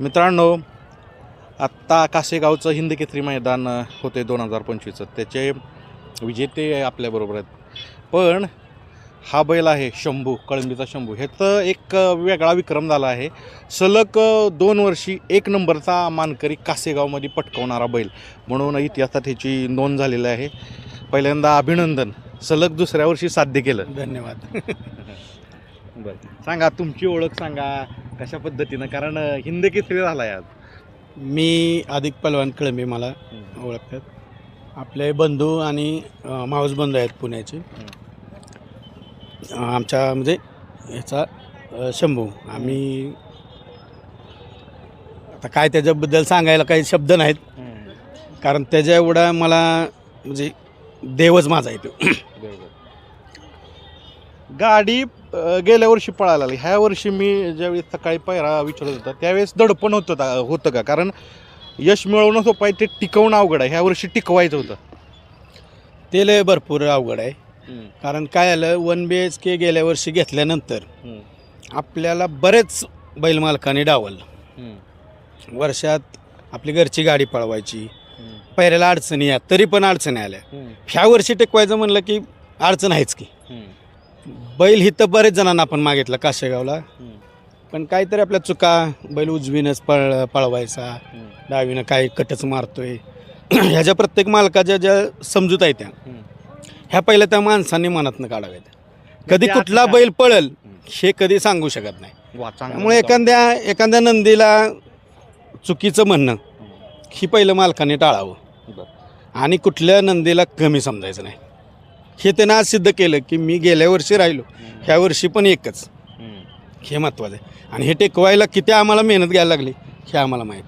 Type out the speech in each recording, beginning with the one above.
मित्रांनो आत्ता कासेगावचं हिंद केसरी मैदान होते दोन हजार पंचवीसचं. त्याचे विजेते आपल्याबरोबर आहेत. पण हा बैल आहे शंभू कळंबीचा शंभू. ह्याचं एक वेगळा विक्रम झाला आहे. सलग दोन वर्षी एक नंबरचा मानकरी कासेगावमध्ये पटकावणारा बैल म्हणून इतिहासात ह्याची नोंद झालेली आहे. पहिल्यांदा अभिनंदन. सलग दुसऱ्या वर्षी साध्य केलं. धन्यवाद. बरं. सांगा तुमची ओळख सांगा. कशा पद्धतीनं? कारण हिंद केसरी झाला आहे आज. मी अधिक पलवान कळंबी मला ओळखतात. आपले बंधू आणि अ, मावस बंधू आहेत पुण्याचे. आमच्या म्हणजे ह्याचा शंभू. आम्ही आता काय त्याच्याबद्दल सांगायला काही शब्द नाहीत. कारण त्याच्या एवढा मला म्हणजे देवच माझा आहे तो. गाडी गेल्या वर्षी पळायला लागली. ह्या वर्षी मी ज्यावेळी सकाळी पायरा विचारत होता त्यावेळेस दडपण होतं का होतं का? कारण यश मिळवणं सोपं आहे ते टिकवणं अवघड आहे. ह्या वर्षी टिकवायचं होतं. ते लय भरपूर अवघड आहे. कारण काय आलं वन बी एच के गेल्या वर्षी घेतल्यानंतर आपल्याला बरेच बैल मालकाने डावललं. वर्षात आपली घरची गाडी पळवायची. पहिल्याला अडचणी या तरी पण अडचणी आल्या. ह्या वर्षी टिकवायचं म्हणलं की अडचण आहेच की. बैल ही तर बरेच जणांना आपण मागितलं काशेगावला. पण काहीतरी आपल्या चुका बैल उजवीनंच पळ पळवायचा. डावीनं काय कटच मारतोय. ह्याच्या प्रत्येक मालकाच्या ज्या समजूत आहेत त्या ह्या पहिल्या त्या माणसांनी मनातनं काढाव्यात. कधी ते कुठला बैल पळल हे कधी सांगू शकत नाही. त्यामुळे एखाद्या एखाद्या नंदीला चुकीचं म्हणणं ही पहिलं मालकाने टाळावं. आणि कुठल्या नंदीला कमी समजायचं नाही. हे त्यानं आज सिद्ध केलं की मी गेल्या वर्षी राहिलो. ह्या वर्षी पण एकच. हे महत्त्वाचं आहे. आणि हे टेकवायला किती आम्हाला मेहनत घ्यायला लागली हे आम्हाला माहीत.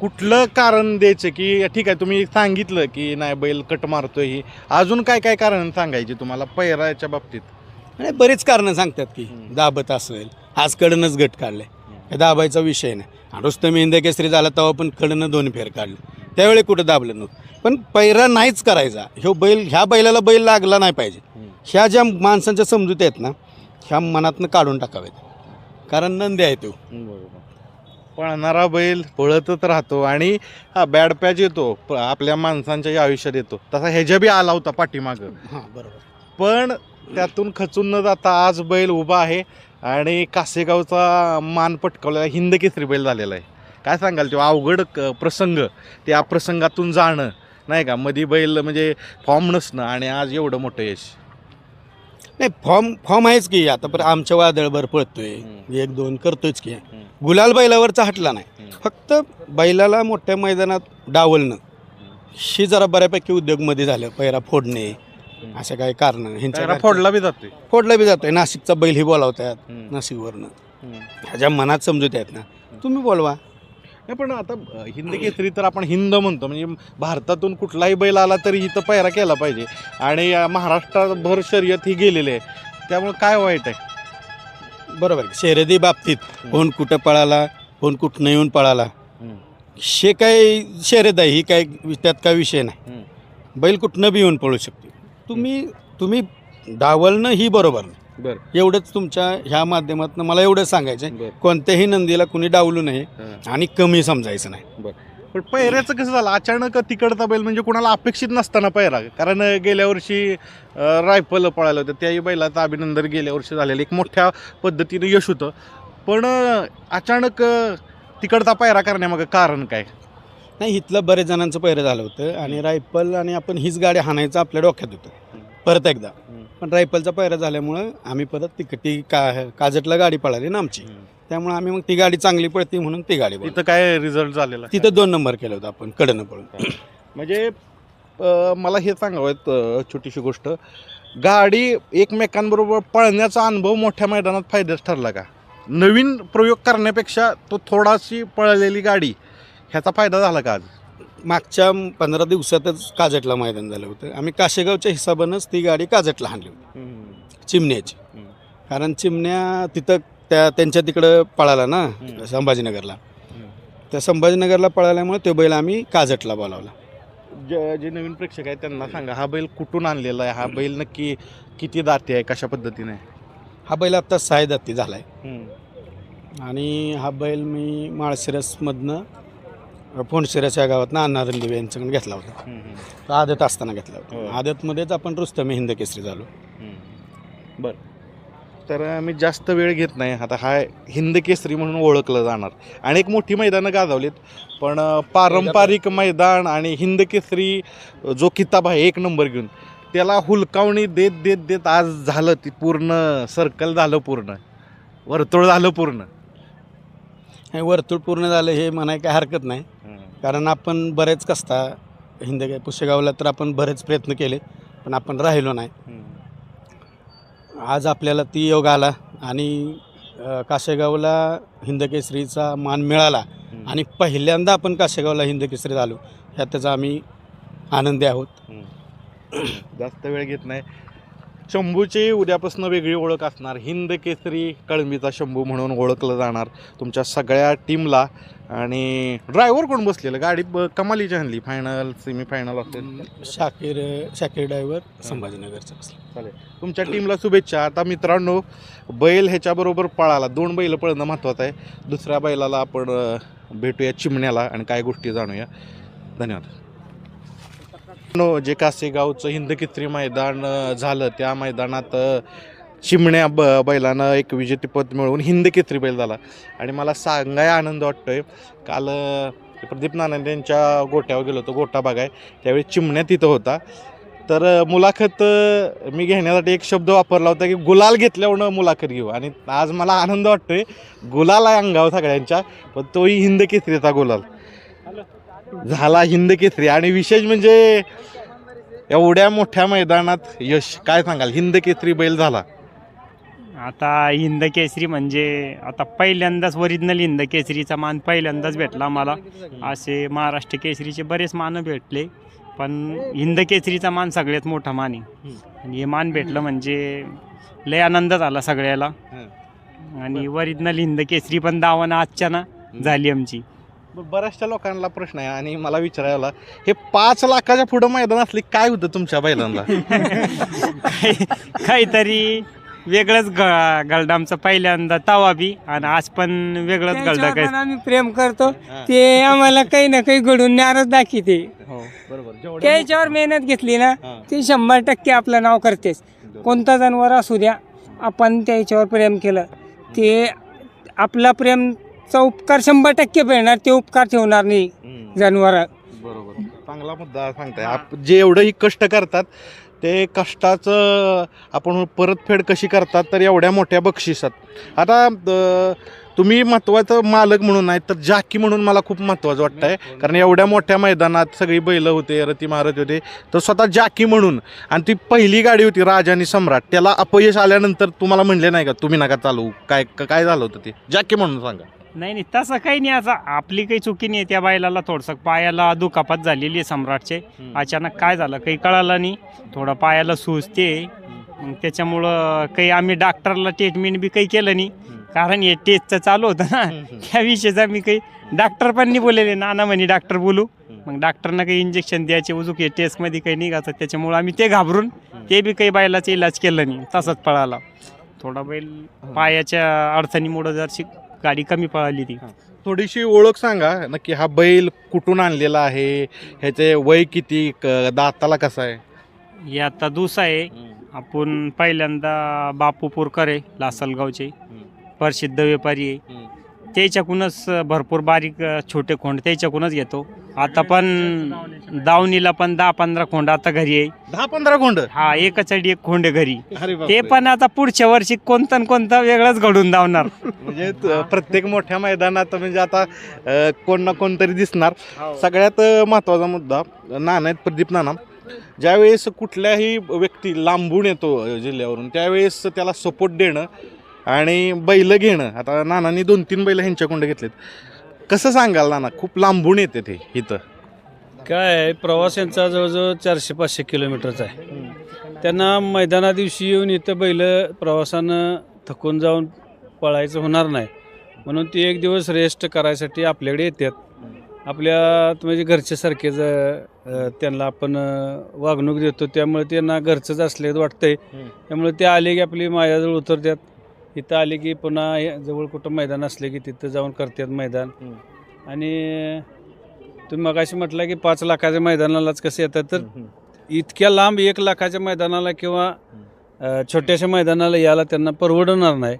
कुठलं कारण द्यायचं की ठीक आहे तुम्ही सांगितलं की नाही बैल कट मारतोय ही. अजून काय काय कारण सांगायची तुम्हाला पैराच्या बाबतीत? आणि बरीच कारणं सांगतात की दाबत असेल आज कडनंच गट काढले. हे दाबायचा विषय नाही. आणि रुस्तम हिंद केसरी झाला तेव्हा पण कडनं दोन फेर काढले. त्यावेळी कुठं दाबलं नव्हतं. पण पैरा नाहीच करायचा. ह्यो बैल ह्या बैलाला बैल लागला नाही पाहिजे. ह्या ज्या माणसांच्या समजुती आहेत ना ह्या मनातनं काढून टाकाव्यात कारण नंदी आहे तो. पळणारा बैल पळतच राहतो आणि हा बॅड पॅच येतो प- आपल्या माणसांच्या आयुष्यात येतो. तसा ह्याच्या बी आला होता पाठीमागं. हां बरोबर. पण त्यातून खचून न जाता आज बैल उभा आहे आणि कासेगावचा मान पटकावलेला हिंद केसरी बैल झालेला आहे. काय सांगाल तेव्हा अवघड क- प्रसंग. त्या प्रसंगातून जाणं. नाही का? मधी बैल म्हणजे फॉर्म नसणं आणि आज एवढं मोठं यश. नाही फॉर्म फॉर्म आहेच की आता पण आमच्या वादळभर पळतोय. एक दोन करतोयच की. गुलाल बैलावरचा हटला नाही. फक्त बैलाला मोठ्या मैदानात डावलणं. ही जरा बऱ्यापैकी उद्योगमध्ये झालं. पैरा फोडणे अशा काही कारण. ह्यांच्या फोडला बी जातोय. फोडला बी जातोय. नाशिकचा बैल ही बोलावतात नाशिकवरनं. ह्याच्या मनात समजूत आहेत ना. तुम्ही बोलवा. नाही पण आता हिंद केसरी तर आपण हिंद म्हणतो. म्हणजे भारतातून कुठलाही बैल आला तरी इथं पैरा केला पाहिजे. आणि महाराष्ट्राभर शर्यत ही गेलेली आहे. त्यामुळे काय वाईट आहे? बरोबर. शर्यती बाबतीत कोण कुठं पळाला कोण कुठनं येऊन पळाला हे काय शर्यत आहे ही काय त्यात काय विषय नाही. बैल कुठनं बी येऊन पळू शकते तुम्ही तुम्ही डावलणं ही बरोबर नाही. बरं. एवढंच तुमच्या ह्या माध्यमातून मला एवढं सांगायचं बरं. कोणत्याही नंदीला कुणी डावलू नये आणि कमी समजायचं नाही. पण पैऱ्याचं कसं झालं? अचानक तिकडचा बैल म्हणजे कुणाला अपेक्षित नसताना पैरा कारण गेल्या वर्षी रायफल पळालं होतं. त्याही बैलाचं अभिनंदन गेल्या वर्षी झालेलं एक मोठ्या पद्धतीनं यश होतं. पण अ, अचानक अ, तिकडचा पैरा करण्यामागं कारण काय? नाही इथलं बरेच जणांचं पहिरं झालं होतं आणि रायफल आणि आपण हीच गाडी हाणायचं आपल्या डोक्यात होतं. परत एकदा. पण रायफलचा पहिरा झाल्यामुळं आम्ही परत तिकटी का काजटला गाडी पळाली ना आमची. त्यामुळे आम्ही मग ती गाडी चांगली पडते म्हणून ती गाडी. तिथं काय रिझल्ट झालेला? तिथं दोन नंबर केलं होतं आपण कडनं पळून. म्हणजे अ, मला हे सांगावं आहे, अ, छोटीशी गोष्ट. गाडी एकमेकांबरोबर पळण्याचा अनुभव मोठ्या मैदानात फायद्याच ठरला का? नवीन प्रयोग करण्यापेक्षा तो थोडाशी पळलेली गाडी ह्याचा फायदा झाला का आज? मागच्या पंधरा दिवसातच काजटला मैदान झालं होतं. आम्ही काशेगावच्या हिसाबानंच ती गाडी काजटला हाणली होती. चिमण्याची. कारण चिमण्या तिथं त्या त्यांच्या तिकडं पळाला ना. संभाजीनगरला. त्या संभाजीनगरला पळाल्यामुळे तो बैल आम्ही काजटला बोलावला. जे जे नवीन प्रेक्षक आहेत त्यांना सांगा हा बैल कुठून आणलेला आहे? हा बैल नक्की किती दाते आहे? कशा पद्धतीने? हा बैल आत्ता साय दाती झाला आहे. आणि हा बैल मी माळशिरसमधनं फोंडशिरस या गावातनं अण्णा रणदिवे यांच्याकडून घेतला होता. तो आदत असताना घेतला हो. होता आदतमध्येच आपण रुस्तमे हिंद केसरी झालो. बर. तर मी जास्त वेळ घेत नाही. आता हा हिंद केसरी म्हणून ओळखलं जाणार. आणि एक मोठी मैदानं गाजवलीत. पण अं, पारंपरिक मैदान आणि हिंद केसरी अं, जो किताब आहे एक नंबर घेऊन त्याला हुलकावणी देत देत देत आज झालं ती पूर्ण सर्कल झालं पूर्ण. वर्तुळ झालं पूर्ण. हे वर्तुळ पूर्ण झालं हे म्हणाय काय हरकत नाही. कारण आपण बरेच कसता हिंद पुष्यगावला तर आपण बरेच प्रयत्न केले पण आपण राहिलो नाही. आज आपल्याला ती योग आला आणि काशेगावला हिंदकेसरीचा मान मिळाला आणि पहिल्यांदा आपण काशेगावला हिंदकेसरीत झालो ह्या त्याचा आम्ही आनंदी आहोत. जास्त वेळ घेत नाही. शंभूची उद्यापासून वेगळी ओळख असणार. हिंद केसरी कळंबीचा शंभू म्हणून ओळखलं जाणार तुमच्या सगळ्या टीमला. आणि ड्रायव्हर कोण बसलेलं? गाडी ब- कमालीची आणली. फायनल सेमी फायनल असेल शाकीर शाकीर ड्रायव्हर संभाजीनगरचा चालेल. तुमच्या टीमला शुभेच्छा. आता मित्रांनो बैल ह्याच्याबरोबर पळाला. दोन बैल पळणं महत्त्वाचं आहे. दुसऱ्या बैलाला आपण अ, भेटूया चिमण्याला आणि काय गोष्टी जाणूया. धन्यवाद. नो जे कासेगावचं हिंदकित्री मैदान झालं त्या मैदानात चिमण्या ब बैलानं एक विजेतेपद मिळवून हिंदकेत्री बैल झाला. आणि मला सांगाय आनंद वाटतोय काल प्रदीप नानंद यांच्या गोट्यावर गेलो होतो गोटा बागाय. त्यावेळी चिमण्या तिथं होता. तर मुलाखत मी घेण्यासाठी एक शब्द वापरला होता की गुलाल घेतल्यावर मुलाखत घेऊ. आणि आज मला आनंद वाटतोय गुलाल आहे अंगावर सगळ्यांच्या पण तोही हिंद गुलाल. झाला हिंद केसरी. आणि विशेष म्हणजे एवढ्या मोठ्या मैदानात यश काय सांगाल? हिंद केसरी बैल झाला. आता हिंद केसरी म्हणजे आता पहिल्यांदाच ओरिजिनल हिंद केसरीचा मान पहिल्यांदाच भेटला मला असे महाराष्ट्र केसरीचे बरेच मान भेटले पण हिंद केसरीचा मान सगळ्यात मोठा मान आहे. आणि हे मान भेटलं म्हणजे लय आनंद झाला सगळ्याला. आणि ओरिजिनल हिंद केसरी पण दावानं आजच्या ना झाली आमची. बऱ्याचशा लोकांना प्रश्न आहे आणि मला विचारायला हे पाच लाखाच्या पुढं मैदान असले काय होतं तुमच्या बैलांना? काही- काहीतरी वेगळंच ग गलडामचं पहिल्यांदा तवा बी आणि आज पण वेगळंच गलडा त्यांच्यावर काय. पण आम्ही प्रेम करतो. हा. ते आम्हाला काही ना काही घडून नाराज दाखवते. हो बरोबर. जेवढ्या त्याच्यावर मेहनत घेतली ना हा. ते शंभर टक्के आपलं नाव करतेच कोणता जनावर असू द्या आपण त्याच्यावर प्रेम केलं. ते आपला प्रेमचा उपकार शंभर टक्के मिळणार ते उपकार ठेवणार नाही. जनावर. बरोबर. चांगला मुद्दा सांगताय. आप जे एवढंही कष्ट करतात ते कष्टाचं आपण परतफेड कशी करतात तर एवढ्या मोठ्या बक्षिसात. आता तुम्ही महत्त्वाचं मालक म्हणून नाही तर जाकी म्हणून मला खूप महत्त्वाचं वाटतं आहे कारण एवढ्या मोठ्या मैदानात सगळी बैलं होते रती महारथ होते तर स्वतः जाकी म्हणून. आणि ती पहिली गाडी होती राज आणि सम्राट. त्याला अपयश आल्यानंतर तुम्हाला म्हणले नाही का तुम्ही नका चालू काय काय झालं होतं ते? जाकी म्हणून सांगा. नाही नाही तसं काही नाही आता. आपली काही चुकी नाही त्या बायलाला थोडंसं पायाला दुखापत झालेली आहे सम्राटचे. अचानक काय झालं काही कळालं नाही. थोडं पायाला सुजते मग त्याच्यामुळं काही आम्ही डॉक्टरला ट्रीटमेंट बी काही केलं नाही. कारण हे टेस्टचं चालू होतं ना. त्या विषयीचा मी काही डॉक्टर पण नाही बोललेले. नाना म्हणे डॉक्टर बोलू. मग डॉक्टरनं काही इंजेक्शन द्यायचे उजूक. हे टेस्टमध्ये काही निघायचं त्याच्यामुळं आम्ही ते घाबरून ते बी काही बैलाचा इलाज केलं नाही. तसंच पळाला. थोडा बैल पायाच्या अडचणीमुळं जरशी गाडी कमी पळाली ती. थोडीशी ओळख सांगा नक्की हा बैल कुठून आणलेला आहे ह्याचे वय किती क- दाताला कसा आहे? हे आता दुस आहे. आपण पहिल्यांदा बापू पोरकर आहे लासलगावचे प्रसिद्ध व्यापारी आहे. त्याच्याकडूनच भरपूर बारीक अ, छोटे खोंड त्याच्याकडूनच घेतो. आता पण दावणीला पण दहा पंधरा खोंड आता घरी आहे. दहा पंधरा कोंड हा एकच अडी एक खोंड घरी. अरे ते. पण आता पुढच्या वर्षी कोणतं न कोणतं वेगळंच घडून धावणार म्हणजे त- प्रत्येक मोठ्या मैदानात म्हणजे आता अ, कोण ना कोणतरी दिसणार. सगळ्यात अ, महत्त्वाचा मुद्दा नाना आहेत प्रदीप नाना. ज्यावेळेस कुठल्याही व्यक्ती लांबून येतो अ, जिल्ह्यावरून त्यावेळेस त्याला सपोर्ट देणं आणि बैल घेणं. आता नानांनी दोन तीन बैल ह्यांच्याकडून घेतलेत. कसं सांगाल नाना? खूप लांबून येते ते इथं. काय आहे प्रवास यांचा जवळजवळ चारशे पाचशे किलोमीटरचा आहे. त्यांना मैदाना दिवशी येऊन इथं बैल प्रवासानं थकून जाऊन पळायचं होणार नाही. म्हणून ती एक दिवस रेस्ट करायसाठी आपल्याकडे येतात. आपल्या म्हणजे घरच्यासारखे अ, त्यांना आपण वागणूक देतो. त्यामुळे त्यांना घरचंच असल्याचं वाटतंय. त्यामुळे ते आले की आपली माझ्याजवळ उतरतात. इथं आले की पुन्हा हे जवळ कुठं मैदान असले की तिथं जाऊन करतात मैदान. आणि तुम्ही मगाशी म्हटलं की पाच लाखाच्या मैदानालाच कसे येतात तर. इतक्या लांब एक लाखाच्या मैदानाला किंवा अ, छोट्याशा मैदानाला यायला त्यांना परवडणार नाही.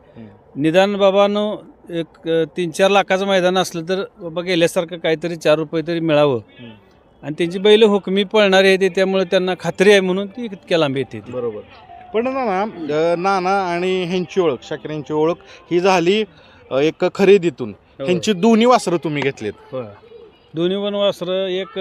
निदान बाबानो एक अ, तीन चार लाखाचं मैदान असलं तर बाबा गेल्यासारखं काहीतरी चार रुपये तरी मिळावं. आणि त्यांची बैल हुकमी पळणारी आहे त्यामुळे त्यांना खात्री आहे म्हणून ती इतक्या लांब येते ती. बरोबर पण नाना अ, नाना आणि ह्यांची ओळख शाकीर यांची ओळख ही झाली अ, एक खरेदीतून. ह्यांची दोन्ही वासरं तुम्ही घेतलीत. होय. दोन्ही पण वासरं एक